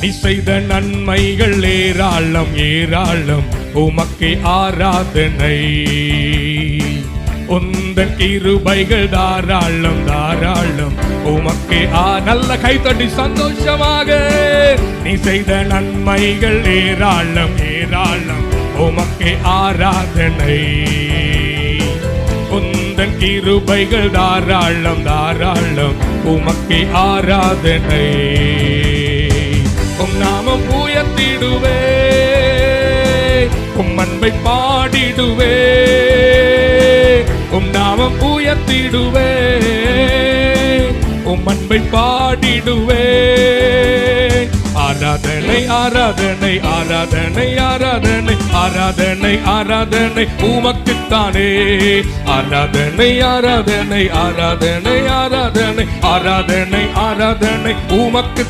நீ செய்த நன்மைகள் ஏராளம் ஏராளம். உமக்கே ஆராதனை. உந்தன் கிருபைகள் தாராளம் தாராளம். உமக்கே ஆ நல்ல கைத்தட்டி சந்தோஷமாக. நீ செய்த நன்மைகள் ஏராளம் ஏராளம். உமக்கே ஆராதனை. உந்தன் கிருபைகள் தாராளம் தாராளம். உமக்கே ஆராதனை. உயர்த்திடுவே உம் அன்பை பாடிடுவே உம் நாமம் உயர்த்திடுவே உம் அன்பை பாடிடுவே ஆராதனை ஆராதனை ஆராதனை ஆராதனை ஆராதனை ஆராதனை உமக்குத்தானே ஆராதனை ஆராதனை ஆராதனை ஆராதனை ஆராதனை ஆராதனை உமக்கு